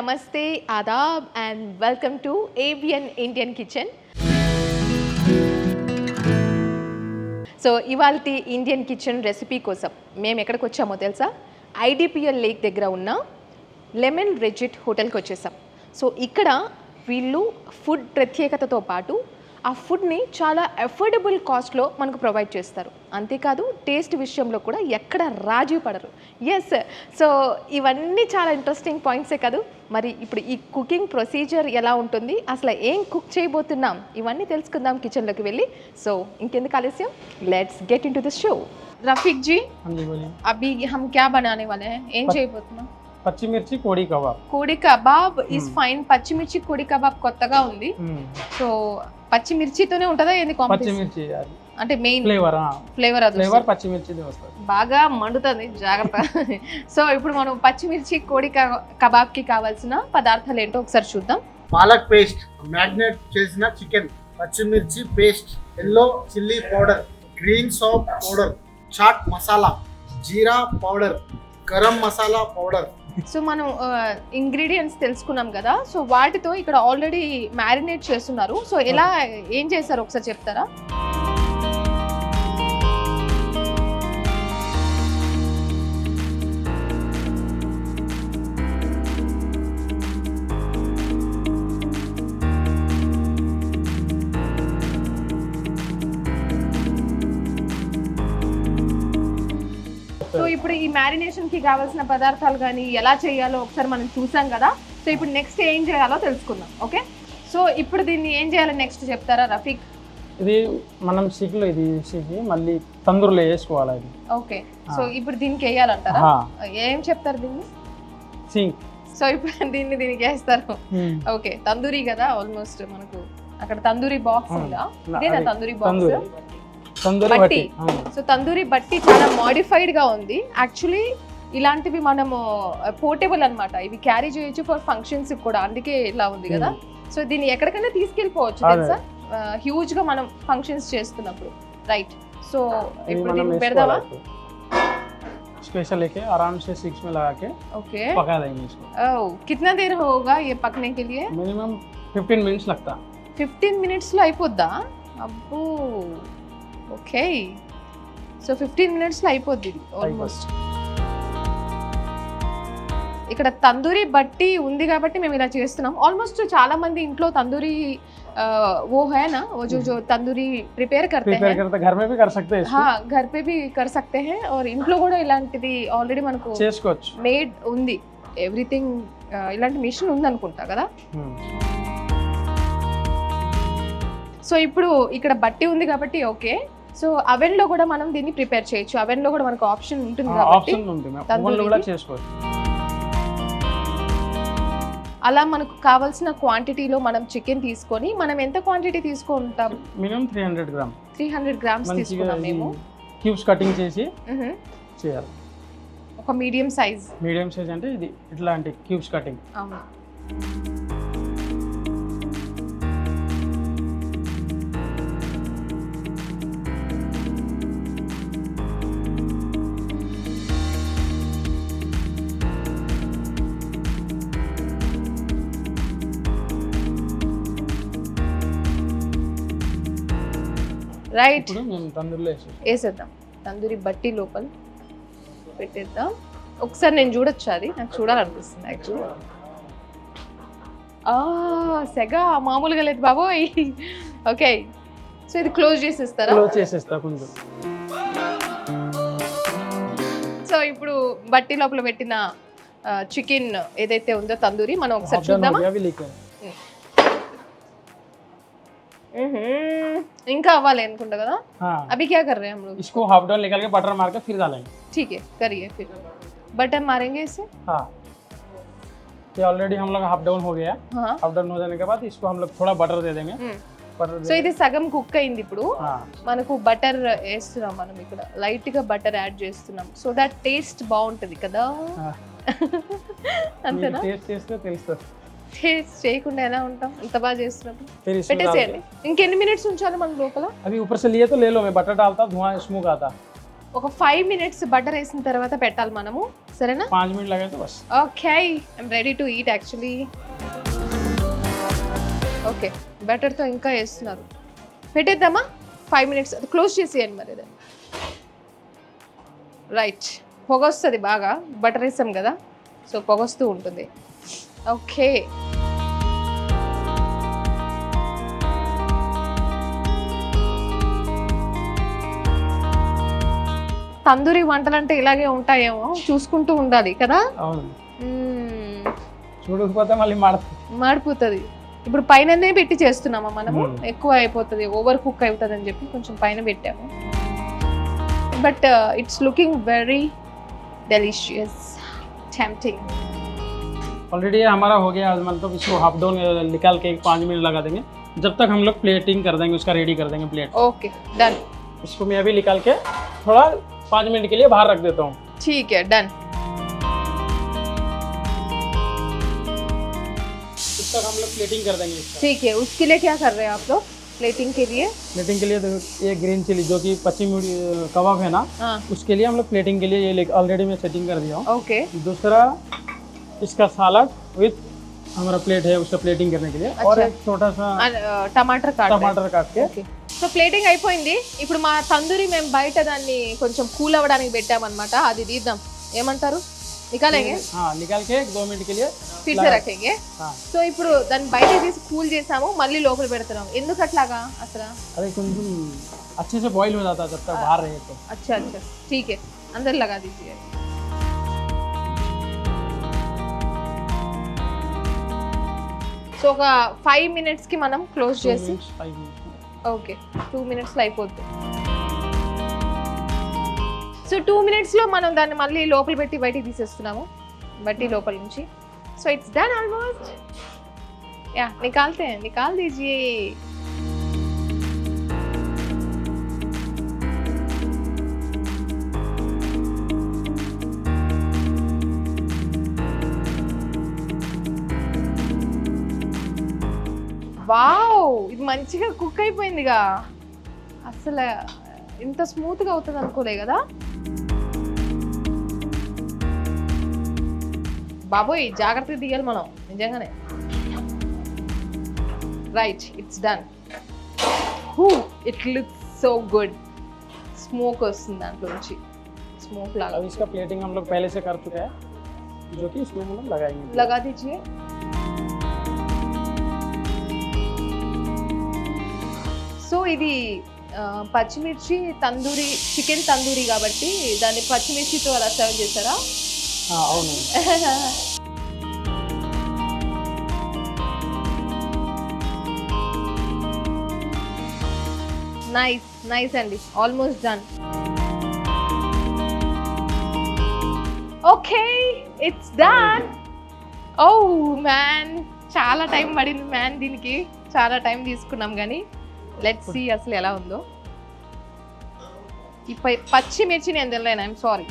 నమస్తే adab and welcome to ABN Indian kitchen so ఇవాళ Indian kitchen recipe కోసం మేము ఎక్కడికి వచ్చామో తెలుసా? ఐడిపిఎల్ లేక్ దగ్గర ఉన్న లెమన్ రెజిట్ హోటల్కి వచ్చేసాం. సో ఇక్కడ వీళ్ళు ఫుడ్ ప్రత్యేకతతో పాటు ఆ ఫుడ్ని చాలా అఫోర్డబుల్ కాస్ట్లో మనకు ప్రొవైడ్ చేస్తారు. అంతేకాదు టేస్ట్ విషయంలో కూడా ఎక్కడ రాజీ పడరు. ఎస్ సో ఇవన్నీ చాలా ఇంట్రెస్టింగ్ పాయింట్సే కాదు. మరి ఇప్పుడు ఈ కుకింగ్ ప్రొసీజర్ ఎలా ఉంటుంది? అసలు ఏం కుక్ చేయబోతున్నాం? ఇవన్నీ తెలుసుకుందాం కిచెన్లోకి వెళ్ళి. సో ఇంకెందుకు ఆలస్యం? Let's get into this show Rafiq ji అభి హమ్ క్యా బనానే వాలే ఏం చేయబోతున్నాం. పచ్చిమిర్చి కోడి కబాబ్ కోడి కబాబ్ ఇస్ ఫైన్ పచ్చిమిర్చి కోడి కబాబ్ కొత్తగా ఉంది. సో పచ్చిమిర్చితోనే ఉంటుందా ఏంది కాంపిటీషన్ పచ్చిమిర్చి అది. అంటే మెయిన్ ఫ్లేవర్ ఫ్లేవర్ అది ఫ్లేవర్ పచ్చిమిర్చిది వస్తుంది. బాగా మండుతుంది జాగ్రత్త. సో ఇప్పుడు మనం పచ్చిమిర్చి కోడి క- కబాబ్కి కావాల్సిన పదార్థాలు ఏంటో ఒకసారి చూద్దాం. పాలక్ పేస్ట్ మ్యాగ్నేట్ చేసిన చికెన్ పచ్చిమిర్చి paste yellow chilli powder green soap powder chaat masala jeera powder garam masala powder. So మనం ఇంగ్రీడియంట్స్ తెలుసుకున్నాం కదా. సో వాటితో ఇక్కడ ఆల్రెడీ మ్యారినేట్ చేస్తున్నారు. సో ఎలా ఏం చేశారు? ఒకసారి చెప్తారా? కావాల్సిన పదార్థాలు కానీ ఎలా చేయాలో ఒకసారి మనం చూసాం కదా. సో ఇప్పుడు నెక్స్ట్ ఏం చేయాలో తెలుసుకుందాం ఓకే? సో ఇప్పుడు దీన్ని ఏం చేయాలో నెక్స్ట్ చెప్తారా రఫీక్? ఇది మనం సిగ్లో ఇది సిగి మళ్ళీ తందూరులో వేసుకోవాలి ఇది ఓకే. సో ఇప్పుడు దీనికి వేయాలంటారా? ఏం చెప్తారు దీన్ని? సింగ్ సో ఇప్పుడు దీన్ని దీనికి వేస్తారు. ఓకే తందూరి కదా ఆల్మోస్ట్ మనకు అక్కడ తందూరి బాక్స్. ఉందా? నా- ఇదేనా అది తందూరి బాక్స్ తందూరి. బట్టి. సో తందూరి బట్టి చాలా మోడిఫైడ్గా ఉంది. యాక్చువల్లీ ఇలాంటివి మనము పోర్టబుల్ అనమాట ఇవి క్యారీ చేయొచ్చు ఫర్ ఫంక్షన్స్ కూడా. అందుకే ఇలా ఉంది కదా. సో దీన్ని ఎక్కడికైనా తీసుకెళ్ళిపోవచ్చు తెలుసా? హ్యూజ్గా మనం ఫంక్షన్స్ చేస్తున్నప్పుడు. రైట్ సో ఇప్పుడు దీన్ని పెడదామా? स्पेशल लेके आराम से सिक्स में लगा के ओके पका देंगे इसको ओह कितना देर होगा ये पकने के 15 मिनट्स लगता 15 మినిట్స్లో అయిపోద్దా? అబ్బో. ఓకే సో ఫిఫ్టీన్ మినిట్స్లో అయిపోద్ది ఆల్మోస్ట్ ఇక్కడ తందూరి బట్టి ఉంది కాబట్టి మేము ఇలా చేస్తున్నాం ఆల్మోస్ట్ చాలా మంది ఇంట్లో తందూరి ఆ, वो है ना वो जो जो तंदूरी प्रिपेयर करते प्रिपेयर हैं करते घर में भी कर सकते हैं इसको हाँ घर पे भी कर सकते हैं और ఇంట్లో కూడా ఇలాంటిది ఆల్రెడీ మనకు చేసుకోవచ్చు మేడ్ ఉంది ఎవ్రీథింగ్ ఇలాంటి మిషన్ ఉంది అనుకుంటా కదా Hmm. సో ఇప్పుడు ఇక్కడ బట్టి ఉంది కాబట్టి ఓకే సో అవెన్ లో కూడా మనం దీన్ని ప్రిపేర్ చేయొచ్చు అవెన్ లో కూడా మనకు ఆప్షన్ ఉంటుంది కాబట్టి ఆప్షన్ ఉంటుంది మ్యామ్ తందూరికి? ఓవెన్లో కూడా చేసుకోవచ్చు అలా మనకు కావాల్సిన క్వాంటిటీలో మనం చికెన్ తీసుకొని మనం ఎంత క్వాంటిటీ తీసుకుంటాం? Minimum three hundred gram three hundred grams తీసుకున్నాం మేము. క్యూబ్స్ కటింగ్ చేసి. చేయాలి. ఒక మీడియం సైజ్ మీడియం సైజ్ అంటే ఇది ఇట్లాంటి క్యూబ్స్ కటింగ్ అవును. రైట్ ఇప్పుడు తందూరులో వేసేద్దాం. తందూరి బట్టి లోపల పెట్టేద్దాం. ఒకసారి నేను చూడొచ్చు అది? నాకు చూడాలనిపిస్తుంది యాక్చువల్లీ సెగ మామూలుగా లేదు బాబోయ్. ఓకే. సో ఇది క్లోజ్ చేసేస్తారా? క్లోజ్ చేసేస్తా కొంచెం. సో ఇప్పుడు బట్టి లోపల పెట్టిన చికెన్ ఏదైతే ఉందో తందూరి మనం ఒకసారి చూద్దామా? ఇంకా అవ్వాలి అనుకుంటా కదా हाँ అభి క్యా కర్ రే హమ్ లోగ్ इसको हाफ डाउन निकाल के बटर मार के फिर डालेंगे ठीक है करिए फिर बटर मारेंगे इसे हाँ ये ऑलरेडी हम लोग हाफ डाउन हो गया हाँ हाफ डाउन हो जाने के बाद इसको हम लोग थोड़ा बटर दे देंगे మ్మ్. बटर సో ఇది సగం కుక్ అయింది ఇప్పుడు हाँ మనకు బటర్ వేస్తున్నాం మనం ఇక్కడ లైట్ గా బటర్ యాడ్ చేస్తున్నాం సో దట్ టేస్ట్ బాగుంటది కదా हाँ। అంతేనా టేస్ట్ చేస్తే తెలుస్తుంది టేస్ట్ చేయకుండా ఎలా ఉంటాం అంత బాగా చేస్తున్నప్పుడు फिर इसमें डाल పెట్టేసేయండి ఇంకెన్ని మినిట్స్ ఉంచాలి మన లోపల के- अभी ऊपर से लिए तो ले लो मैं बटर डालता धुआं स्मोक आता ఒక ఫైవ్ మినిట్స్ బటర్ వేసిన తర్వాత పెట్టాలి మనము సరేనా पाँच मिनट लगे तो बस okay I'm ready to eat actually okay బటర్తో ఇంకా వేస్తున్నారు పెట్టేద్దామా ఫైవ్ మినిట్స్ అది క్లోజ్ చేసేయండి మరి అది రైట్ పొగ వస్తుంది బాగా బటర్ వేసాం కదా సో పొగ వస్తూ ఉంటుంది ఓకే. తందూరి వంటలు అంటే ఇలాగే ఉంటాయేమో చూసుకుంటూ ఉండాలి కదా. చూడకపోతే మళ్ళీ మాడిపోతుంది. ఇప్పుడు పైననే పెట్టి చేస్తున్నామా మనము. ఎక్కువ అయిపోతుంది ఓవర్ కుక్ అవుతుంది అని చెప్పి కొంచెం పైన పెట్టాము. But it's looking very delicious tempting already ये हमारा हो गया मतलब इसको हाफ़ डाउन निकाल के पाँच मिनट लगा देंगे। जब तक हम लोग प्लेटिंग कर देंगे उसका रेडी कर देंगे प्लेट ओके डन इसको मैं अभी निकाल के थोड़ा पाँच मिनट के लिए बाहर रख देता हूँ। ठीक है डन तक हम लोग प्लेटिंग कर देंगे ठीक है उसके लिए क्या कर रहे हैं आप लोग प्लेटिंग के लिए? प्लेटिंग के लिए देखो ये ग्रीन चिली जो कि पश्चिमी कबाब है ना हाँ। उसके लिए हम लोग प्लेटिंग के लिए ये ऑलरेडी मैं सेटिंग कर दिया हूँ। ओके दूसरा इसका सालड विथ हमारा प्लेट है उसका प्लेटिंग करने के लिए। अच्छा। और एक छोटा सा टमाटर काट टमाटर काट के। సో ప్లేటింగ్ అయిపోయింది. ఇప్పుడు మా తందూరి మేము బయట దాన్ని కొంచెం కూల్ అవ్వడానికి పెట్టామన్నమాట. అది తీద్దాం. ఏమంటారు? నికాలేంగే? हाँ निकाल के एक दो मिनट के लिए రకేంగే. हाँ సో ఇప్పుడు దాన్ని బయట తీసి కూల్ చేసాము. మళ్ళీ లోపల పెడుతున్నాం. ఎందుకు అట్లాగా అసలు? अरे कुंदन अच्छे से बॉईल हो है जब तक बाहर అచ్చా లగా సో ఒక ఫైవ్ మినిట్స్కి మనం క్లోజ్ చేసి. ఓకే టూ మినిట్స్లో అయిపోద్ది. సో టూ మినిట్స్లో మనం దాన్ని మళ్ళీ లోపల పెట్టి బయటికి తీసేస్తున్నాము. బట్టి లోపల నుంచి. So it's done almost yeah నికాల్తే నికాల్ దీజియే మంచిగా కుక్ అయిపోయిందిగా అసలు ఇంత స్మూత్గా అవుతుంది అనుకోలే కదా బాబోయ్ జాగ్రత్తగా తీయాలి మనం నిజంగానే right it's done ooh it look so good smoke వస్తుంది దాంట్లో నుంచి స్మోక్ లాగా अब इसका प्लेटिंग हम लोग पहले से कर चुके हैं जो कि इसमें हम लोग लगाएंगे लगा दीजिए సో ఇది పచ్చిమిర్చి తందూరి చికెన్ తందూరి కాబట్టి దాన్ని పచ్చిమిర్చితో అలా సర్వ్ చేస్తారా అవును. నైస్ నైస్ అండి. Almost done. Okay it's done. Oh man. చాలా టైం పడింది మ్యాన్ దీనికి. చాలా టైం తీసుకున్నాం కానీ. లెట్ సి అసలు ఎలా ఉందో. ఈ పచ్చిమిర్చి నేను తినలేను ఐఎమ్ సారీ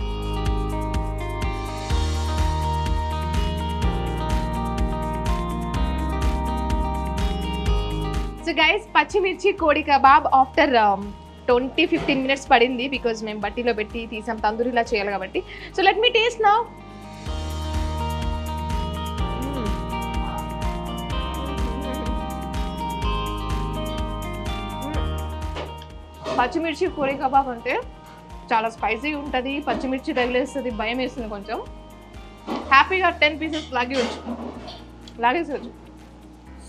సో గైస్ పచ్చిమిర్చి కోడి kebab after twenty fifteen minutes పడింది బికాజ్ మేము బట్టీలో పెట్టి తీసాం తందూరిలా చేయాలి కాబట్టి. సో లెట్ మీ టేస్ట్ నా పచ్చిమిర్చి కోడి కబాబ్ అంటే చాలా స్పైసీ ఉంటుంది. పచ్చిమిర్చి తగిలేస్తుంది భయం వేస్తుంది కొంచెం హ్యాపీగా టెన్ పీసెస్ లాగేయచ్చు. లాగేసేయచ్చు.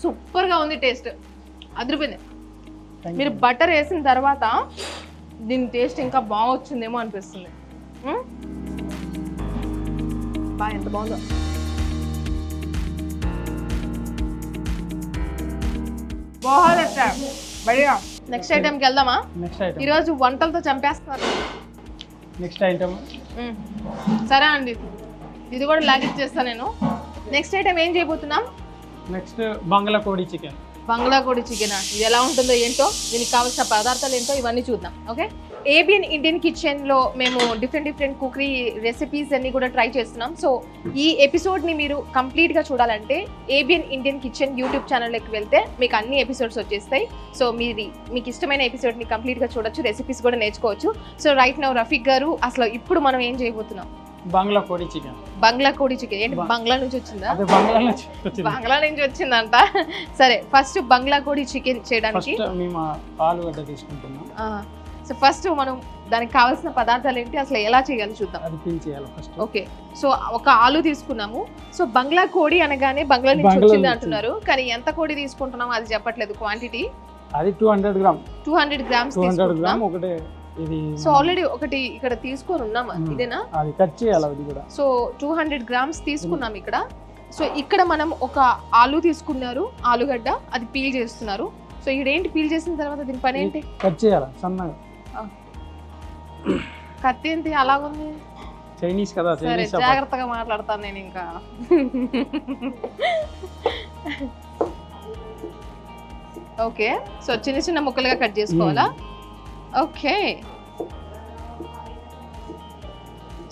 సూపర్గా ఉంది టేస్ట్ అదిరిపోయింది. మీరు బటర్ వేసిన తర్వాత దీని టేస్ట్ ఇంకా బాగా వచ్చిందేమో అనిపిస్తుంది. మ్మ్? బా ఎంత బాగుందో. బాగా బడిగా నెక్స్ట్ ఐటెంకి వెళ్దామా? నెక్స్ట్ ఐటమ్ ఈరోజు వంటలతో చంపేస్తున్నారు నెక్స్ట్ ఐటమ్. సరే అండి. ఇది కూడా లాగిచ్చేస్తా నేను. నెక్స్ట్ ఐటెం ఏం చేయబోతున్నాం? నెక్స్ట్ బంగ్లా కోడి చికెన్. బంగ్లా కోడి చికెన్? ఇది ఎలా ఉంటుందో ఏంటో? దీనికి కావాల్సిన పదార్థాలు ఏంటో ఇవన్నీ చూద్దాం. ఓకే? ఏబిఎన్ ఇండియన్ కిచెన్లో మేము డిఫరెంట్ డిఫరెంట్ కుకరీ రెసిపీస్ అన్ని కూడా ట్రై చేస్తున్నాం. సో ఈ ఎపిసోడ్ని మీరు కంప్లీట్గా చూడాలంటే ఏబిఎన్ ఇండియన్ కిచెన్ యూట్యూబ్ ఛానల్లోకి వెళ్తే మీకు అన్ని ఎపిసోడ్స్ వచ్చేస్తాయి. సో మీది మీకు ఇష్టమైన ఎపిసోడ్ని కంప్లీట్గా చూడొచ్చు రెసిపీస్ కూడా నేర్చుకోవచ్చు. సో రైట్ నౌ రఫీక్ గారు అసలు ఇప్పుడు మనం ఏం చేయబోతున్నాం? బంగ్లా కోడి చికెన్. బంగ్లా కోడి చికెన్. ఏంటి బంగ్లా నుంచి వచ్చిందా? అదే బంగ్లా నుంచి వచ్చింది. బంగ్లా నుంచి వచ్చిందంట. సరే ఫస్ట్ బంగ్లా కోడి చికెన్ చేయడానికి ఫస్ట్ మేము ఆలుగడ్డ తీసుకుంటున్నాం. సో ఫస్ట్ మనం దానికి కావాల్సిన పదార్థాలు ఏంటి? అసలు ఎలా చేయాలి చూద్దాం. అది పిల్ చేయాలి ఫస్ట్ ఓకే సో ఒక ఆలు తీసుకున్నాము. సో బంగ్లా కోడి అనగానే బంగ్లా నుంచి బంగ్లా వచ్చింది నుంచి. అంటున్నారు. కానీ ఎంత కోడి తీసుకుంటున్నాం అది చెప్పట్లేదు. క్వాంటిటీ అది two hundred gram two hundred grams two hundred తీసుకుంటున్నాం. గ్రామ్ ఒకటే ఇది సో ఆల్రెడీ ఒకటి ఇక్కడ తీసుకొని ఉన్నామా మ్మ్. ఇదేనా? అది కట్ చేయాలి అది కూడా. సో టూ హండ్రెడ్ గ్రామ్స్ తీసుకున్నాం ఇక్కడ. సో ఇక్కడ మనం ఒక ఆలు తీసుకున్నారు. ఆలుగడ్డ అది పీల్ చేస్తున్నారు. సో ఇదేంటి? పీల్ చేసిన తర్వాత దీని పని ఏంటి? కట్ చేయాలి సన్నగా. కత్తి ఏంటి? అలాగుంది? చైనీస్ కదా సరే చైనీస్ జాగ్రత్తగా మాట్లాడతాను నేను ఇంకా. ఓకే సో చిన్న చిన్న ముక్కలుగా కట్ చేసుకోవాలా? ఓకే.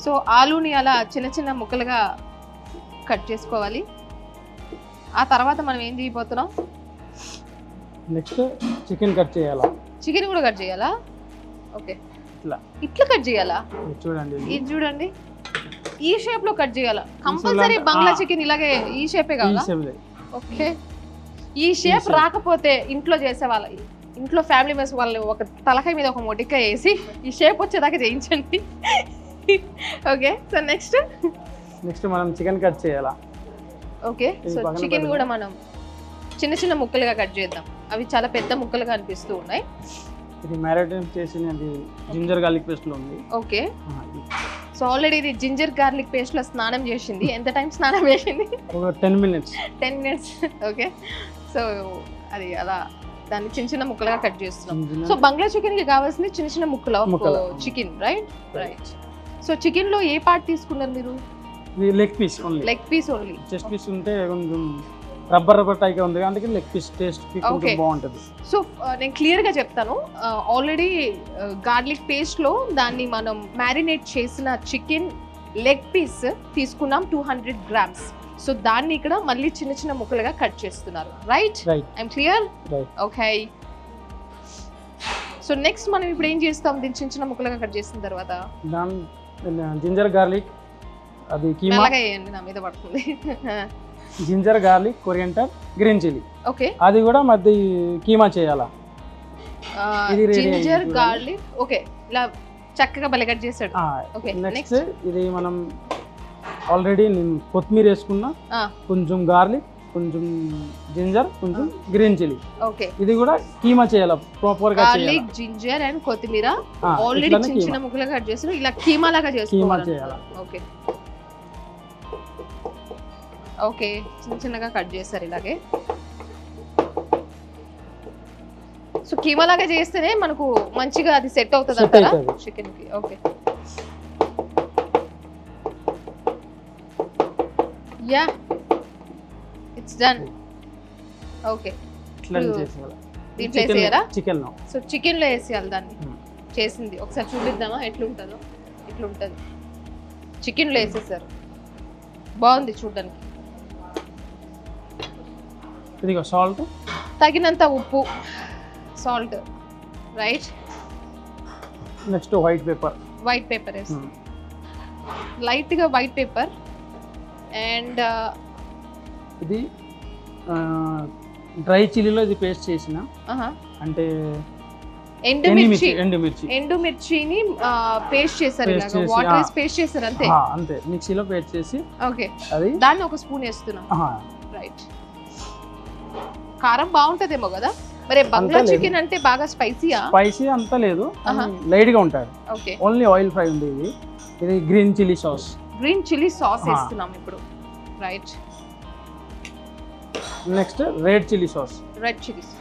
సో ఆలూని అలా చిన్న చిన్న ముక్కలుగా కట్ చేసుకోవాలి. ఆ తర్వాత మనం ఏం చేయబోతున్నాం? నెక్స్ట్ చికెన్ కట్ చేయాలా? చికెన్ కూడా కట్ చేయాలా? ఓకే. ఇట్లా. ఇట్లా కట్ చేయాలా? చూడండి ఇది. చూడండి. ఈ షేప్లో కట్ చేయాలా? కంపల్సరీ బంగ్లా. చికెన్ ఇలాగే ఈ షేపే కావాలా. ఓకే. ఈ షేప్. రాకపోతే ఇంట్లో చేసేవాళ్ళ ఇంట్లో ఫ్యామిలీ మెంబర్స్ వాళ్ళు ఒక తలకాయ మీద ఒక మొటికాయ వేసి ఈ షేప్ వచ్చేదాకా చేయించండి. Okay so next? నెక్స్ట్ మనం చికెన్ కట్ చేయాలా? Okay so chicken. కూడా మనం చిన్న చిన్న ముక్కలుగా కట్ చేద్దాం. అవి చాలా పెద్ద ముక్కలుగా అనిపిస్తూ ఉన్నాయి. ఇది మ్యారినేట్ చేసినది జింజర్ గార్లిక్ పేస్ట్లో ఉంది. ఓకే. సో ఆల్రెడీ ఇది జింజర్ గార్లిక్ పేస్ట్లో స్నానం చేసింది. ఎంత టైం స్నానం చేసింది? ఒక ten minutes. Ten minutes. Okay. So అది అలా దాన్ని చిన్న చిన్న ముక్కలుగా కట్ చేస్తున్నాం. సో బంగ్లా చికెన్కి కావాల్సింది చిన్న చిన్న ముక్కలు. చికెన్ రైట్ రైట్ సో చికెన్లో ఏ పార్ట్ తీసుకున్నారు మీరు? Leg piece only. Leg piece only. Chest piece ఉంటే కొంచెం రబ్బర్ రబ్బర్ టైగా ఉంది. అందుకే లెగ్ పీస్ టేస్ట్. కొంచెం బాగుంటుంది. సో నేను క్లియర్గా చెప్తాను. ఆల్రెడీ గార్లిక్ పేస్ట్లో దాన్ని మనం మ్యారినేట్ చేసిన చికెన్ లెగ్ పీస్ తీసుకున్నాం టూ హండ్రెడ్ గ్రామ్స్ సో దాన్ని ఇక్కడ మళ్ళీ చిన్న చిన్న ముక్కలుగా కట్ చేస్తున్నారు. Right I'm clear okay so next మనం ఇప్పుడు ఏం చేస్తాం? దీన్ని చిన్న చిన్న ముక్కలుగా కట్ చేసిన తర్వాత? జింజర్ గార్లిక్ అది కీమా. వేయండి నా మీద పడుతుంది. Ginger garlic coriander green chilli. Okay. అది కూడా మధ్య కీమా చేయాలా? ఇది ready జింజర్. Garlic okay. ఇలా చక్కగా బలగట్ ఓకే నెక్స్ట్ నెక్స్ట్ ఇది మనం ఆల్రెడీ నేను కొత్తిమీర వేసుకున్నా కొంచెం గార్లిక్ కొంచెం జింజర్ కొంచెం గ్రీన్ చిల్లీ. ఓకే. ఇది కూడా కీమా చేయాలి? ప్రాపర్గా చేయాలి? గార్లిక్ జింజర్ అండ్ కొత్తిమీర ఆ, ఆల్రెడీ ఇట్లానే చిన్న చిన్న కీమా. ముక్కలుగా కట్ చేస్తారు ఇలా కీమా లాగా చేసుకోవాలి చేయాలా. ఓకే. ఓకే చిన్న చిన్నగా కట్ చేస్తారు ఇలాగే. సో కీమా లాగా చేస్తేనే మనకు మంచిగా అది సెట్ అవుతుంది అంటారా అవుతది. చికెన్కి okay. Yeah it's done. Okay. దీంట్లో వేసేయారా చికెన్లో. సో చికెన్లో వేసేయాలి దాన్ని. Hmm. చేసింది. ఒకసారి చూపిద్దామా ఎట్లుంటుందో? ఇట్లుంటుంది. చికెన్లో వేసేసారు. బాగుంది చూడడానికి. ఇదిగో సాల్ట్ తగినంత ఉప్పు. Salt right next white pepper white pepper లైట్గా వైట్ పేపర్ అండ్ ఇది డ్రై చిల్లీలో ఇది పేస్ట్ చేసిన. అంటే ఎండుమిర్చి. ఎండుమిర్చి. ఎండుమిర్చి ఎండుమిర్చిని పేస్ట్ చేశారు వాటర్. వేసి పేస్ట్ చేశారు అంతే. అంతే. మిక్సీలో పేస్ట్ చేసి ఓకే అది దాన్ని ఒక స్పూన్ వేస్తున్నాం. రైట్ కారం బాగుంటదేమో కదా మరి బంగ్లా లేదు. చికెన్ అంటే బాగా స్పైసీయా స్పైసీ అంతా లేదు ఆహా. లైట్ గా ఉంటుంది ఓకే ఓన్లీ ఆయిల్ ఫ్రై ఉంది ఇది ఇది green chilli sauce green chilli sauce ఆ. వేస్తున్నాం ఇప్పుడు right next red chilli sauce red chillies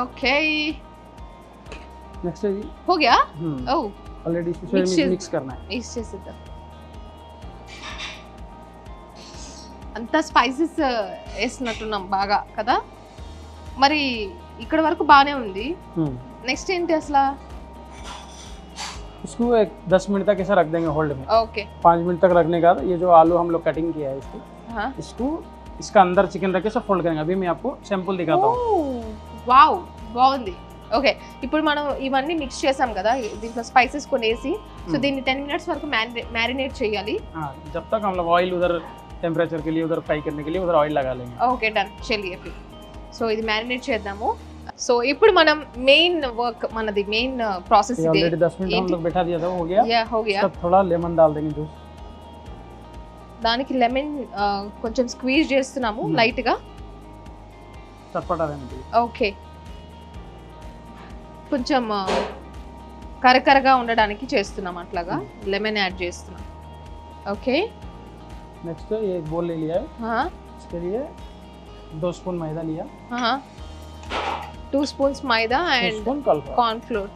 okay next ఇది हो गया ఓ ऑलरेडी Mix చేసి- मिक्स करना है మిక్స్ చేసేద్దాం అంతా స్పైసెస్ వేస్తున్నట్టున్నాం బాగా కదా మరి ఇక్కడ వరకు బాగానే ఉంది हम्म, నెక్స్ట్ ఏంటి అసలు इसको एक दस मिनट तक ऐसा रख देंगे होल्ड में ఓకే पाँच मिनट तक रखने के बाद ये जो आलू हम लोग कटिंग किया है इसको इसको इसका अंदर चिकन रख के सब फोल्ड करेंगे अभी मैं आपको सैंपल दिखाता हूँ వావ్ బాగుంది ఓకే ఇప్పుడు మనం ఇవన్నీ మిక్స్ చేసాం కదా దీంట్లో స్పైసెస్ కొన్ని వేసి సో Hmm. దీన్ని టెన్ మినిట్స్ వరకు మ్యారినేట్ చేయాలి हाँ जब तक हम लोग ऑयल उधर टेम्परेचर के लिए उधर फ्राई करने के लिए उधर ऑयल लगा लेंगे ఓకే డన్ చెల్లి సో ఇది మ్యారినేట్ చేద్దాము సో ఇప్పుడు మనం మెయిన్ వర్క్ మనది uh, మెయిన్ ప్రాసెస్ ये ఇదే ऑलरेडी दस मिनट हम ఏంటి? लोग बैठा दिया था वो हो गया యా హోగియా तब थोड़ा लेमन डाल देंगे जूस దానికి లెమన్ కొంచెం స్క్వీజ్ చేస్తున్నాము Hmm. లైట్ గా चटपटा रहने के लिए ఓకే కొంచెం ఆ, కరకరగా ఉండడానికి చేస్తున్నాం అట్లాగా లెమన్ యాడ్ చేస్తున్నాం ఓకే नेक्स्ट ये एक बोल ले लिया है इसके लिए दो स्पून मैदा लिया టూ స్పూన్స్ మైదా दो and spoon cornflour corn flour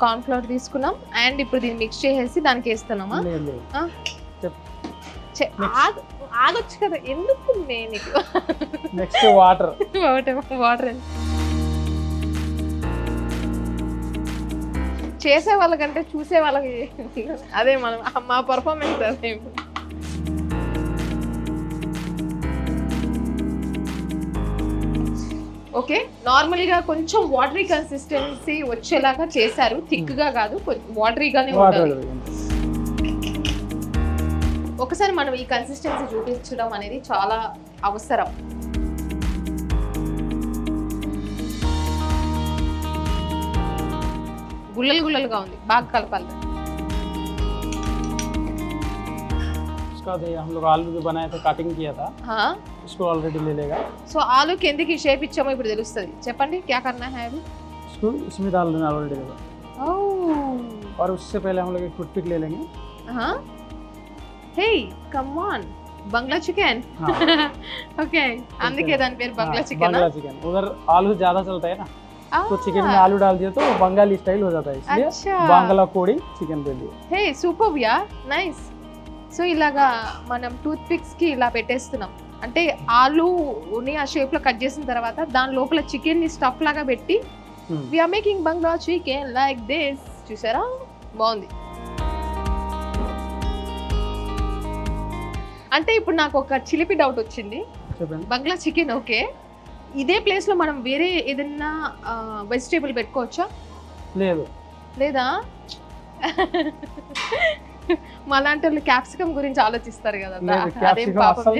corn flour తీసుకున్నాం అండ్ ఇప్పుడు దీన్ని మిక్స్ చేసేసి దానికి వేస్తున్నామా ले ले ఆ? చెప్. చె- Next. ఆగ- ఆగొచ్చు కదా ఎందుకు నేను నీకు नेक्स्ट वाटर వాటర్ చేసే వాళ్ళకంటే చూసే వాళ్ళకి అదే మనం మా పర్ఫార్మెన్స్ అదే ఓకే నార్మల్గా కొంచెం వాటరీ కన్సిస్టెన్సీ వచ్చేలాగా చేశారు థిక్గా కాదు వాటరీగానే वाटर ఉండాలి ఒకసారి మనం ఈ కన్సిస్టెన్సీ చూపించడం అనేది చాలా అవసరం గుల్లలు గుల్లలుగా ఉంది బాగా కలపాలి उसका बाद ये हम लोग आलू जो बनाए थे कटिंग किया था హా? इसको ऑलरेडी ले लेगा సో ఆలుకి ఎందుకు ఈ షేప్ ఇచ్చామో ఇప్పుడు తెలుస్తుంది చెప్పండి క్యా కర్నా హై అభి इसको इसमें डाल देना ऑलरेडी देगा ఓ और उससे पहले हम लोग एक टूथपिक ले लेंगे hey come on Bangla chicken हाँ ఓకే అందుకే దాని పేరు బంగ్లా हाँ, చికెన్ बंगला चिकन उधर आलू ज्यादा चलता है ना तो चिकन में आलू डाल दिया तो वो बंगाली स्टाइल हो जाता है इसलिए अच्छा बांग्ला कोड़ी चिकन दे दिए hey super yeah nice so ఇలాగా మనం టూత్ పిక్స్ కి ఇలా పెట్టేస్తున్నాం అంటే ఆలూని ఆ షేప్లో కట్ చేసిన తర్వాత దాని లోపల చికెన్ని స్టఫ్ లాగా పెట్టి we are making Bangla chicken like this చూసారా? బాగుంది. అంటే ఇప్పుడు నాకు ఒక చిలిపి డౌట్ వచ్చింది. Bangla chicken okay. ఇదే ప్లేస్లో మనం వేరే ఏదైనా వెజిటేబుల్ పెట్టుకోవచ్చా? లేదు. లేదా? మాలాంటి వాళ్ళు క్యాప్సికమ్ గురించి ఆలోచిస్తారు కదా అదేం పాపం.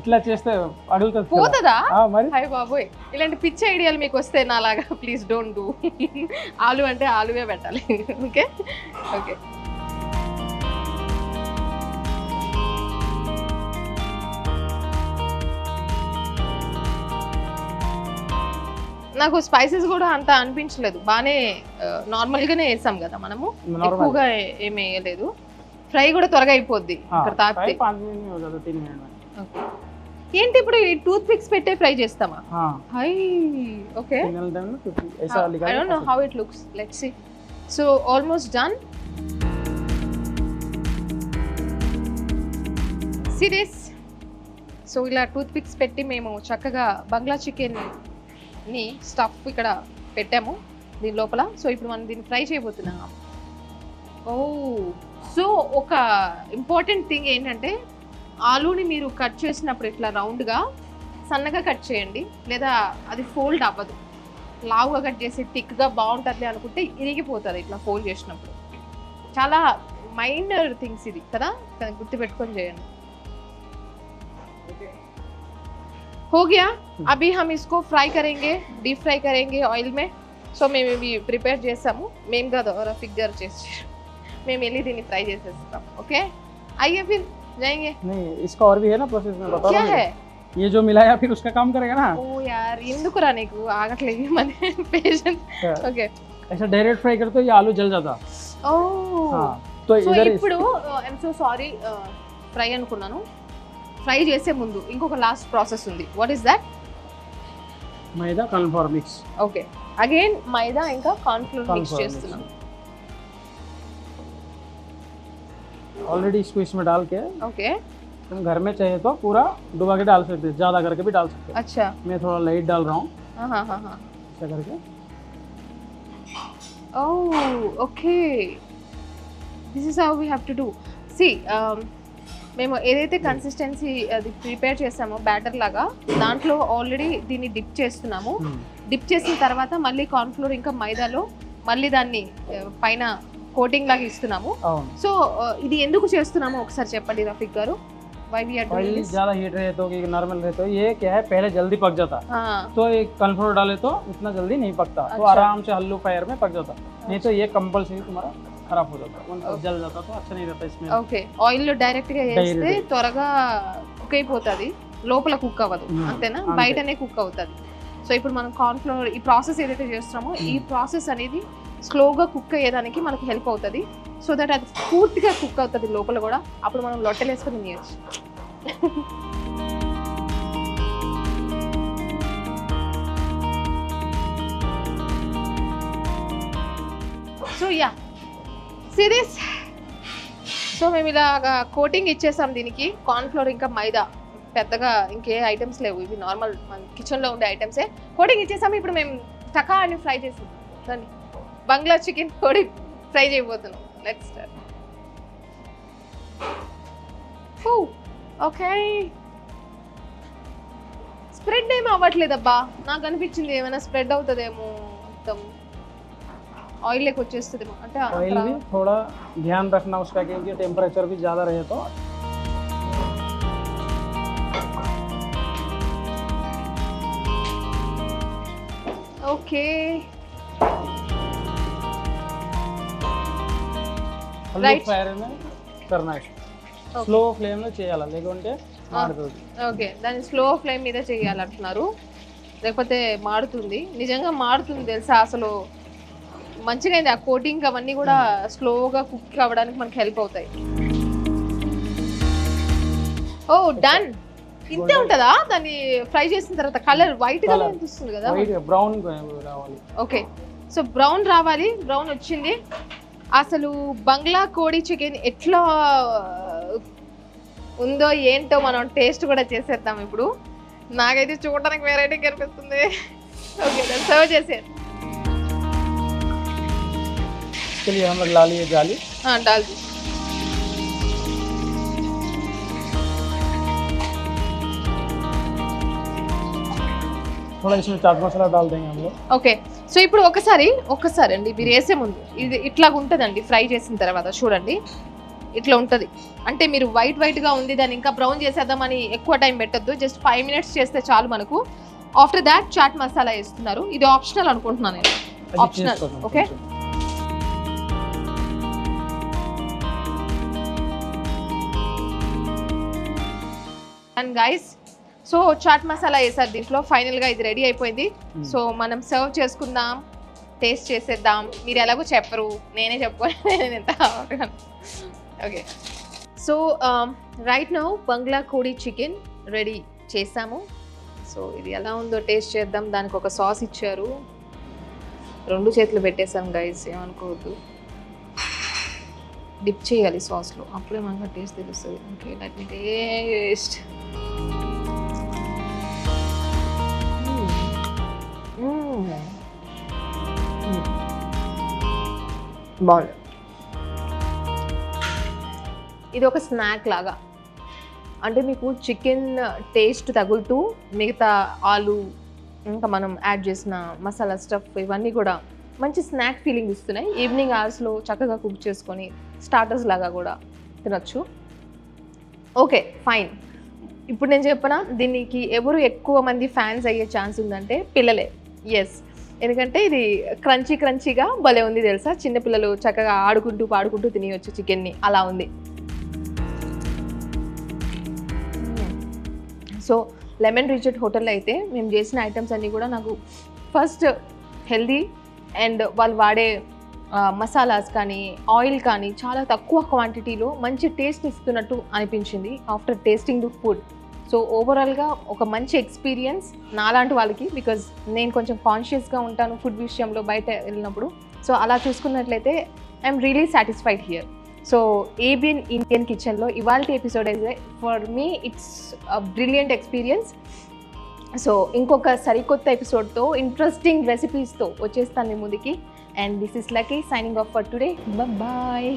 ఇట్లా చేస్తే అడుగుతుంది. పోతుందా? హాయ్ బాబోయ్. ఇలాంటి పిచ్చి ఐడియాలు మీకు వస్తే నాలాగా ప్లీజ్ డోంట్ డూ ఆలు అంటే ఆలువే పెట్టాలి. ఓకే? ఓకే. నాకు స్పైసెస్ కూడా అంత అనిపించలేదు. బాగానే నార్మల్గానే వేసాం కదా మనము. ఎక్కువగా ఏమి వేయలేదు. ఫ్రై కూడా త్వరగా అయిపోద్ది. ఇక్కడ తాపితే ఏంటి ఇప్పుడు ఈ టూత్ పిక్స్ పెట్టే ఫ్రై చేస్తామా? Hi okay. I how it looks let's see so almost done see this so ఇలా టూత్ పిక్స్ పెట్టి మేము చక్కగా బంగ్లా చికెన్ని స్టఫ్ ఇక్కడ పెట్టాము దీని లోపల. సో ఇప్పుడు మనం దీన్ని ఫ్రై చేయబోతున్నాం. ఓ. సో ఒక ఇంపార్టెంట్ థింగ్ ఏంటంటే ఆలూని మీరు కట్ చేసినప్పుడు ఇట్లా రౌండ్గా సన్నగా కట్ చేయండి లేదా అది ఫోల్డ్ అవ్వదు లావుగా కట్ చేసి థిక్గా బాగుంటుంది అనుకుంటే ఇరిగిపోతుంది ఇట్లా ఫోల్డ్ చేసినప్పుడు చాలా మైనర్ థింగ్స్ ఇది కదా కానీ గుర్తుపెట్టుకొని చేయండి हो गया अभी हम इसको फ्राई करेंगे डीप फ्राई करेंगे ऑयल में సో మేము ఇవి ప్రిపేర్ చేసాము మేము కాదు ఎవరో ఫిగర్ చేసి మేము వెళ్ళి దీన్ని ఫ్రై చేసేస్తాం ఓకే అయ్యే ఫిర్ जाएंगे नहीं इसका और भी है ना प्रोसेस में बता क्या दो है ये जो मिलाया फिर उसका काम करेगा ना ఓ యార్ ఎందుకురా నీకు ఆగట్లేదు మన పేషెంట్ ఓకే ऐसा डायरेक्ट फ्राई करते हो ये आलू जल जाता ఓ हाँ तो సో इधर ఇప్పుడు ఐఎమ్ సో సారీ ఫ్రై అనుకున్నాను ఫ్రై చేసే ముందు ఇంకొక లాస్ట్ ప్రాసెస్ ఉంది what is that maida cornflour mix okay again మైదా ఇంకా కార్న్ఫ్లోర్ మిక్స్ कॉर्नफ्लोर చేస్తున్నాం ऑलरेडी इसको इसमें डाल के ఓకే तुम घर में चाहिए तो पूरा डुबा के डाल सकते हो ज़्यादा करके भी डाल सकते అచ్చా हो मैं थोड़ा लाइट डाल रहा हूँ ఆహాహాహా. ऐसा करके oh okay this is how we have to do see um, మేము ఏదైతే కన్సిస్టెన్సీ అది ప్రిపేర్ చేస్తామో బ్యాటర్ లాగా దాంట్లో ఆల్రెడీ దీన్ని డిప్ చేస్తున్నాము డిప్ చేసిన తర్వాత మళ్ళీ కార్న్ఫ్లోర్ ఇంకా మైదాలో మళ్ళీ దాన్ని ఆ, పైన కోటింగ్ లాగా ఇస్తున్నాము అవును సో ఇది ఎందుకు చేస్తున్నామో ఒకసారి చెప్పండి రఫీక్ గారు వై వి ఆర్ ऑयल ज़्यादा हीट रहे तो कि नॉर्मल रहे तो ये क्या है पहले जल्दी पक जाता तो एक कन्फ्लोर डाले तो इतना जल्दी नहीं पकता तो अच्छा। आराम से हल्लू फायर में पक जाता नहीं तो ये कंपलसरी तुम्हारा खराब हो जाता मतलब जल जाता तो अच्छा नहीं रहता इसमें ఓకే ఆయిల్లో డైరెక్ట్ గా వేస్తే Direct. త్వరగా కుక్ అయిపోతుంది లోపల కుక్ అవ్వదు Hmm, అంతేనా అంతే. బయటనే కుక్ అవుతుంది సో ఇప్పుడు మనం కార్న్ఫ్లవర్ ఈ ప్రాసెస్ ఏదైతే చేస్తున్నామో ఈ ప్రాసెస్ అనేది స్లోగా కుక్ అయ్యేదానికి మనకి హెల్ప్ అవుతుంది. సో దట్ అది పూర్తిగా కుక్ అవుతుంది లోపల కూడా. అప్పుడు మనం లొట్టెలు వేసుకొని తినేయచ్చు. So yeah. సిరీస్ సో మేము ఇలాగా కోటింగ్ ఇచ్చేసాం దీనికి. కార్న్ఫ్లోర్ ఇంకా మైదా. పెద్దగా ఇంకే ఐటమ్స్ లేవు. ఇవి నార్మల్ మన కిచెన్లో ఉండే ఐటమ్సే. కోటింగ్ ఇచ్చేసాము. ఇప్పుడు మేము టకా అని ఫ్రై చేసాం దాన్ని బంగ్లా చికెన్ కోడి ఫ్రై చేయబోతున్నాం లెట్స్ స్టార్ట్ ఓకే స్ప్రెడ్ ఏమి అవ్వట్లేదబ్బా నాకు అనిపించింది ఏమైనా స్ప్రెడ్ అవుతుందేమో మొత్తం ఆయిల్ లెక్క వచ్చేస్తుందేమో అంటే ऑयल అక్కడ- भी थोड़ा ध्यान रखना उसका क्योंकि टेम्परेचर भी ज़्यादा रहे तो ఓకే హల్లు రైట్ ఫైర్ కర్నాష్ స్లో ఫ్లేమ్లో చేయాలి? లేకుంటే ah, మాడుతుంది. ఓకే దాన్ని స్లో ఫ్లేమ్ మీద చేయాలంటున్నారు. లేకపోతే మారుతుంది నిజంగా మారుతుంది తెలుసా? అసలు మంచిగా అయింది. ఆ కోటింగ్ అవన్నీ కూడా hmm. స్లోగా కుక్ అవ్వడానికి మనకి హెల్ప్ అవుతాయి. ఓ డన్ ఇంతే ఉంటుందా? దాన్ని ఫ్రై చేసిన తర్వాత కలర్ వైట్ కలర్ అనిపిస్తుంది కదా? బ్రౌన్ రావాలి. ఓకే సో బ్రౌన్ రావాలి. బ్రౌన్ వచ్చింది. అసలు బంగ్లా కోడి చికెన్ ఎట్లా ఉందో ఏంటో మనం టేస్ట్ కూడా చేసేద్దాం ఇప్పుడు నాకైతే చూడడానికి వెరైటీ కనిపిస్తుంది ఓకే సర్వ్ చేసేది इसके लिए हम लोग ला लिए जाली डाल दी थोड़ा इसमें चाट मसाला डाल देंगे हम लोग ఓకే సో ఇప్పుడు ఒకసారి ఒక్కసారి అండి మీరు వేసే ముందు ఇది ఇట్లాగ ఉంటుందండి ఫ్రై చేసిన తర్వాత చూడండి ఇట్లా ఉంటుంది అంటే మీరు వైట్ వైట్గా ఉంది దాన్ని ఇంకా బ్రౌన్ చేసేద్దామని ఎక్కువ టైం పెట్టొద్దు జస్ట్ ఫైవ్ మినిట్స్ చేస్తే చాలు మనకు ఆఫ్టర్ దాట్ చాట్ మసాలా వేస్తున్నారు ఇది ఆప్షనల్ అనుకుంటున్నాను నేను అది Optional, చేసుకోండి okay? కొంచెం. And guys so chaat masala వేసారు దీంట్లో. ఫైనల్గా ఇది రెడీ అయిపోయింది. Hmm. సో మనం సర్వ్ చేసుకుందాం టేస్ట్ చేసేద్దాం. మీరు ఎలాగో చెప్పరు నేనే చెప్పాను నేను ఎంత okay so right now Bangla కోడి చికెన్ రెడీ చేసాము. సో ఇది ఎలా ఉందో టేస్ట్ చేద్దాం. దానికి ఒక సాస్ ఇచ్చారు. రెండు చేతులు పెట్టేసాం గైస్ ఏమనుకోవద్దు. డిప్ చేయాలి సాస్లో అప్పుడే మనకు టేస్ట్ తెలుస్తుంది. ఓకే లెట్ మీ టేస్ట్ బాగుంది ఇది ఒక స్నాక్ లాగా. అంటే మీకు చికెన్ టేస్ట్ తగులుతూ మిగతా ఆలు ఇంకా మనం యాడ్ చేసిన మసాలా స్టఫ్ ఇవన్నీ కూడా మంచి స్నాక్ ఫీలింగ్ ఇస్తున్నాయి. ఈవినింగ్ అవర్స్లో చక్కగా కుక్ చేసుకొని స్టార్టర్స్ లాగా కూడా తినొచ్చు. ఓకే ఫైన్ ఇప్పుడు నేను చెప్పనా దీనికి ఎవరు ఎక్కువ మంది ఫ్యాన్స్ అయ్యే ఛాన్స్ ఉందంటే పిల్లలే. ఎస్ ఎందుకంటే ఇది క్రంచీ క్రంచీగా భలే ఉంది తెలుసా? చిన్నపిల్లలు చక్కగా ఆడుకుంటూ పాడుకుంటూ తినేయచ్చు చికెన్ని. అలా ఉంది. సో లెమన్ రిజర్ట్ హోటల్లో అయితే మేము చేసిన ఐటమ్స్ అన్నీ కూడా నాకు ఫస్ట్ హెల్దీ అండ్ వాళ్ళు వాడే మసాలాస్ కానీ ఆయిల్ కానీ చాలా తక్కువ క్వాంటిటీలో మంచి టేస్ట్ ఇస్తున్నట్టు అనిపించింది after tasting the food. So ఓవరాల్గా ఒక మంచి ఎక్స్పీరియన్స్ నాలాంటి వాళ్ళకి బికాజ్ నేను కొంచెం కాన్షియస్గా ఉంటాను ఫుడ్ విషయంలో బయట వెళ్ళినప్పుడు. సో అలా చూసుకున్నట్లయితే I'm really satisfied here so ABN Indian కిచెన్లో ఇవాళ ఎపిసోడ్ అయితే for me it's brilliant experience so ఇంకొక సరికొత్త ఎపిసోడ్తో ఇంట్రెస్టింగ్ రెసిపీస్తో వచ్చేస్తాను మీ ముందుకి. And this is Lucky signing off for today bye.